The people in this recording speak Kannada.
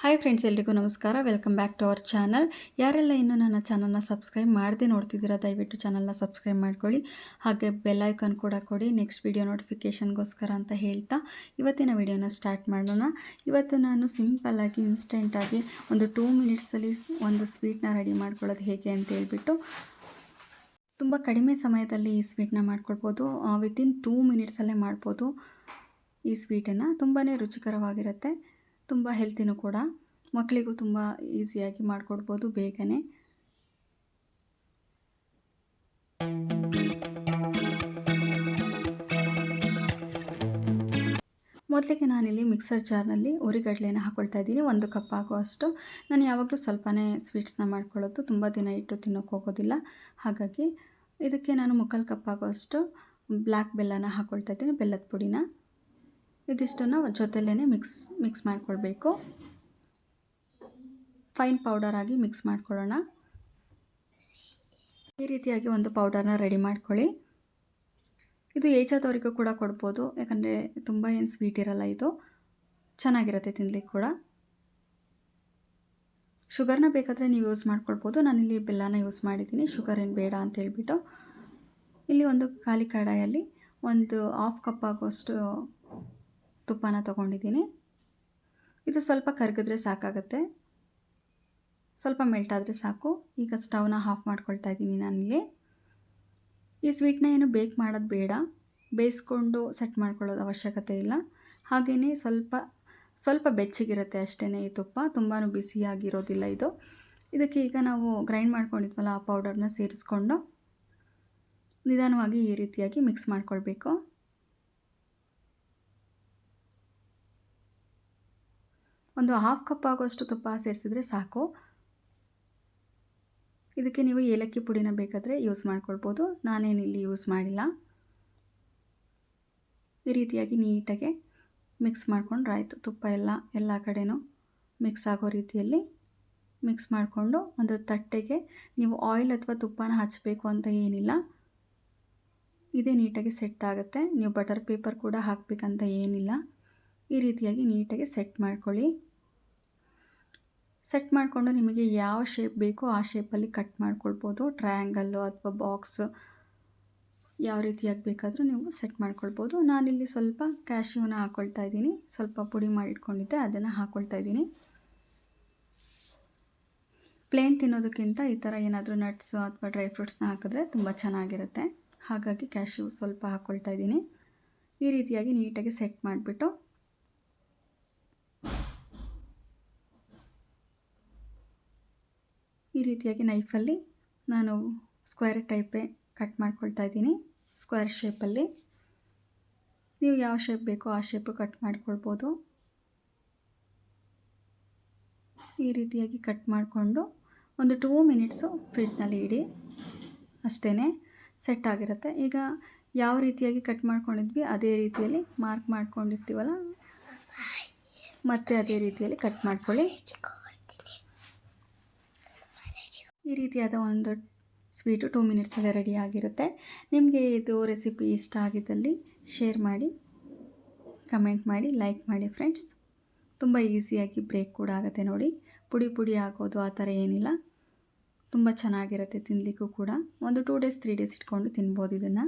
ಹಾಯ್ ಫ್ರೆಂಡ್ಸ್ ಎಲ್ರಿಗೂ ನಮಸ್ಕಾರ. Welcome back to our channel ಯಾರೆಲ್ಲ ಇನ್ನೂ ನನ್ನ ಚಾನಲ್ನ ಸಬ್ಸ್ಕ್ರೈಬ್ ಮಾಡದೆ ನೋಡ್ತಿದ್ದೀರಾ, ದಯವಿಟ್ಟು ಚಾನಲ್ನ ಸಬ್ಸ್ಕ್ರೈಬ್ ಮಾಡ್ಕೊಳ್ಳಿ. ಹಾಗೆ ಬೆಲ್ ಐಕಾನ್ ಕೂಡ ಕೊಡಿ. ನೆಕ್ಸ್ಟ್ ವಿಡಿಯೋ ನೋಟಿಫಿಕೇಷನ್ಗೋಸ್ಕರ ಅಂತ ಹೇಳ್ತಾ ಇವತ್ತಿನ ವಿಡಿಯೋನ ಸ್ಟಾರ್ಟ್ ಮಾಡೋಣ. ಇವತ್ತು ನಾನು ಸಿಂಪಲ್ಲಾಗಿ ಇನ್ಸ್ಟೆಂಟಾಗಿ ಒಂದು ಟೂ ಮಿನಿಟ್ಸಲ್ಲಿ ಒಂದು ಸ್ವೀಟ್ನ ರೆಡಿ ಮಾಡ್ಕೊಳ್ಳೋದು ಹೇಗೆ ಅಂತ ಹೇಳ್ಬಿಟ್ಟು ತುಂಬ ಕಡಿಮೆ ಸಮಯದಲ್ಲಿ ಈ ಸ್ವೀಟ್ನ ಮಾಡ್ಕೊಳ್ಬೋದು. ವಿತಿನ್ ಟೂ ಮಿನಿಟ್ಸಲ್ಲೇ ಮಾಡ್ಬೋದು ಈ ಸ್ವೀಟನ್ನು ತುಂಬಾ ರುಚಿಕರವಾಗಿರುತ್ತೆ. ತುಂಬ ಹೆಲ್ತಿನೂ ಕೂಡ. ಮಕ್ಕಳಿಗೂ ತುಂಬ ಈಸಿಯಾಗಿ ಮಾಡಿಕೊಡ್ಬೋದು ಬೇಗನೆ. ಮೊದಲಿಗೆ ನಾನಿಲ್ಲಿ ಮಿಕ್ಸರ್ ಜಾರ್ನಲ್ಲಿ ಉರಿಗಡ್ಲೆನ ಹಾಕೊಳ್ತಾ ಇದ್ದೀನಿ. ಒಂದು ಕಪ್ ಆಗುವಷ್ಟು ನಾನು ಯಾವಾಗಲೂ ಸ್ವಲ್ಪನೇ ಸ್ವೀಟ್ಸ್ನ ಮಾಡ್ಕೊಳ್ಳೋದು. ತುಂಬ ದಿನ ಇಟ್ಟು ತಿನ್ನೋಕೆ ಹೋಗೋದಿಲ್ಲ. ಹಾಗಾಗಿ ಇದಕ್ಕೆ ನಾನು ಮುಕ್ಕಾಲು ಕಪ್ ಆಗುವಷ್ಟು ಬ್ಲ್ಯಾಕ್ ಬೆಲ್ಲನ ಹಾಕ್ಕೊಳ್ತಾ ಇದ್ದೀನಿ. ಬೆಲ್ಲದ ಪುಡಿನ. ಇದಿಷ್ಟನ್ನು ಜೊತೆಲೇ ಮಿಕ್ಸ್ ಮಿಕ್ಸ್ ಮಾಡಿಕೊಳ್ಬೇಕು. ಫೈನ್ ಪೌಡರ್ ಆಗಿ ಮಿಕ್ಸ್ ಮಾಡ್ಕೊಳ್ಳೋಣ. ಈ ರೀತಿಯಾಗಿ ಒಂದು ಪೌಡರ್ನ ರೆಡಿ ಮಾಡ್ಕೊಳ್ಳಿ. ಇದು ಏಜಾದವರಿಗೂ ಕೂಡ ಕೊಡ್ಬೋದು, ಯಾಕಂದರೆ ತುಂಬ ಏನು ಸ್ವೀಟ್ ಇರಲ್ಲ ಇದು. ಚೆನ್ನಾಗಿರುತ್ತೆ ತಿನ್ನಲಿಕ್ಕೆ ಕೂಡ. ಶುಗರ್ನ ಬೇಕಾದರೆ ನೀವು ಯೂಸ್ ಮಾಡ್ಕೊಳ್ಬೋದು. ನಾನಿಲ್ಲಿ ಬೆಲ್ಲನ ಯೂಸ್ ಮಾಡಿದ್ದೀನಿ. ಶುಗರ್ ಏನು ಬೇಡ ಅಂತ ಹೇಳ್ಬಿಟ್ಟು. ಇಲ್ಲಿ ಒಂದು ಖಾಲಿ ಕಡಾಯಲ್ಲಿ ಒಂದು ಹಾಫ್ ಕಪ್ ಆಗುವಷ್ಟು ತುಪ್ಪನ ತಗೊಂಡಿದ್ದೀನಿ. ಇದು ಸ್ವಲ್ಪ ಕರಗಿದ್ರೆ ಸಾಕಾಗತ್ತೆ. ಸ್ವಲ್ಪ ಮೆಲ್ಟ್ ಆದರೆ ಸಾಕು. ಈಗ ಸ್ಟವ್ನ ಆಫ್ ಮಾಡ್ಕೊಳ್ತಾ ಇದ್ದೀನಿ ನಾನಿಲ್ಲಿ. ಈ ಸ್ವೀಟ್ನ ಏನು ಬೇಕ್ ಮಾಡೋದು ಬೇಡ. ಬೇಯಿಸ್ಕೊಂಡು ಸೆಟ್ ಮಾಡ್ಕೊಳ್ಳೋದು ಅವಶ್ಯಕತೆ ಇಲ್ಲ. ಹಾಗೆಯೇ ಸ್ವಲ್ಪ ಸ್ವಲ್ಪ ಬೆಚ್ಚಗಿರುತ್ತೆ ಅಷ್ಟೇ ಈ ತುಪ್ಪ. ತುಂಬಾ ಬಿಸಿಯಾಗಿರೋದಿಲ್ಲ ಇದು. ಇದಕ್ಕೆ ಈಗ ನಾವು ಗ್ರೈಂಡ್ ಮಾಡ್ಕೊಂಡಿದ್ವಲ್ಲ ಆ ಪೌಡರ್ನ ಸೇರಿಸ್ಕೊಂಡು ನಿಧಾನವಾಗಿ ಈ ರೀತಿಯಾಗಿ ಮಿಕ್ಸ್ ಮಾಡ್ಕೊಳ್ಬೇಕು. ಒಂದು ಹಾಫ್ ಕಪ್ ಆಗೋಷ್ಟು ತುಪ್ಪ ಸೇರಿಸಿದ್ರೆ ಸಾಕು. ಇದಕ್ಕೆ ನೀವು ಏಲಕ್ಕಿ ಪುಡಿನ ಬೇಕಾದರೆ ಯೂಸ್ ಮಾಡ್ಕೊಳ್ಬೋದು. ನಾನೇನಿಲ್ಲಿ ಯೂಸ್ ಮಾಡಿಲ್ಲ. ಈ ರೀತಿಯಾಗಿ ನೀಟಾಗಿ ಮಿಕ್ಸ್ ಮಾಡ್ಕೊಂಡ್ರೆ ಆಯಿತು. ತುಪ್ಪ ಎಲ್ಲ ಎಲ್ಲ ಕಡೆನೂ ಮಿಕ್ಸ್ ಆಗೋ ರೀತಿಯಲ್ಲಿ ಮಿಕ್ಸ್ ಮಾಡಿಕೊಂಡು ಒಂದು ತಟ್ಟೆಗೆ ನೀವು ಆಯಿಲ್ ಅಥವಾ ತುಪ್ಪನ ಹಚ್ಚಬೇಕು ಅಂತ ಏನಿಲ್ಲ. ಇದೇ ನೀಟಾಗಿ ಸೆಟ್ ಆಗುತ್ತೆ. ನೀವು ಬಟರ್ ಪೇಪರ್ ಕೂಡ ಹಾಕಬೇಕಂತ ಏನಿಲ್ಲ. ಈ ರೀತಿಯಾಗಿ ನೀಟಾಗಿ ಸೆಟ್ ಮಾಡ್ಕೊಳ್ಳಿ. ಸೆಟ್ ಮಾಡಿಕೊಂಡು ನಿಮಗೆ ಯಾವ ಶೇಪ್ ಬೇಕೋ ಆ ಶೇಪಲ್ಲಿ ಕಟ್ ಮಾಡ್ಕೊಳ್ಬೋದು. ಟ್ರಯಾಂಗಲ್ಲು ಅಥವಾ ಬಾಕ್ಸ್ ಯಾವ ರೀತಿಯಾಗಿ ಬೇಕಾದರೂ ನೀವು ಸೆಟ್ ಮಾಡ್ಕೊಳ್ಬೋದು. ನಾನಿಲ್ಲಿ ಸ್ವಲ್ಪ ಕ್ಯಾಶ್ಯೂನ ಹಾಕ್ಕೊಳ್ತಾ ಇದ್ದೀನಿ. ಸ್ವಲ್ಪ ಪುಡಿ ಮಾಡಿಟ್ಕೊಂಡಿದ್ದೆ ಅದನ್ನು ಹಾಕ್ಕೊಳ್ತಾ ಇದ್ದೀನಿ. ಪ್ಲೇನ್ ತಿನ್ನೋದಕ್ಕಿಂತ ಈ ಥರ ಏನಾದರೂ ನಟ್ಸು ಅಥವಾ ಡ್ರೈ ಫ್ರೂಟ್ಸ್ನ ಹಾಕಿದ್ರೆ ತುಂಬ ಚೆನ್ನಾಗಿರುತ್ತೆ. ಹಾಗಾಗಿ ಕ್ಯಾಶ್ಯೂ ಸ್ವಲ್ಪ ಹಾಕ್ಕೊಳ್ತಾ ಇದ್ದೀನಿ. ಈ ರೀತಿಯಾಗಿ ನೀಟಾಗಿ ಸೆಟ್ ಮಾಡಿಬಿಟ್ಟು ಈ ರೀತಿಯಾಗಿ ನೈಫಲ್ಲಿ ನಾನು ಸ್ಕ್ವೇರ್ ಟೈಪೇ ಕಟ್ ಮಾಡ್ಕೊಳ್ತಾ ಇದ್ದೀನಿ. ಸ್ಕ್ವೇರ್ ಶೇಪಲ್ಲಿ ನೀವು ಯಾವ ಶೇಪ್ ಬೇಕೋ ಆ ಶೇಪು ಕಟ್ ಮಾಡ್ಕೊಳ್ಬೋದು. ಈ ರೀತಿಯಾಗಿ ಕಟ್ ಮಾಡಿಕೊಂಡು ಒಂದು ಟೂ ಮಿನಿಟ್ಸು ಫ್ರಿಡ್ಜ್ನಲ್ಲಿ ಇಡಿ. ಅಷ್ಟೇ ಸೆಟ್ ಆಗಿರುತ್ತೆ. ಈಗ ಯಾವ ರೀತಿಯಾಗಿ ಕಟ್ ಮಾಡ್ಕೊಂಡಿದ್ವಿ ಅದೇ ರೀತಿಯಲ್ಲಿ ಮಾರ್ಕ್ ಮಾಡ್ಕೊಂಡಿರ್ತೀವಲ್ಲ? ಮತ್ತೆ ಅದೇ ರೀತಿಯಲ್ಲಿ ಕಟ್ ಮಾಡ್ಕೊಳ್ಳಿ. ಈ ರೀತಿಯಾದ ಒಂದು ಸ್ವೀಟು ಟೂ ಮಿನಿಟ್ಸಲ್ಲೇ ರೆಡಿ ಆಗಿರುತ್ತೆ. ನಿಮಗೆ ಇದು ರೆಸಿಪಿ ಇಷ್ಟ ಆಗಿದ್ದಲ್ಲಿ ಶೇರ್ ಮಾಡಿ, ಕಮೆಂಟ್ ಮಾಡಿ, ಲೈಕ್ ಮಾಡಿ ಫ್ರೆಂಡ್ಸ್. ತುಂಬ ಈಸಿಯಾಗಿ ಬ್ರೇಕ್ ಕೂಡ ಆಗುತ್ತೆ ನೋಡಿ. ಪುಡಿ ಪುಡಿ ಆಗೋದು ಆ ಥರ ಏನಿಲ್ಲ. ತುಂಬ ಚೆನ್ನಾಗಿರುತ್ತೆ ತಿನ್ನಲಿಕ್ಕೂ ಕೂಡ. ಒಂದು ಟೂ ಡೇಸ್, ತ್ರೀ ಡೇಸ್ ಇಟ್ಕೊಂಡು ತಿನ್ಬೋದು ಇದನ್ನು.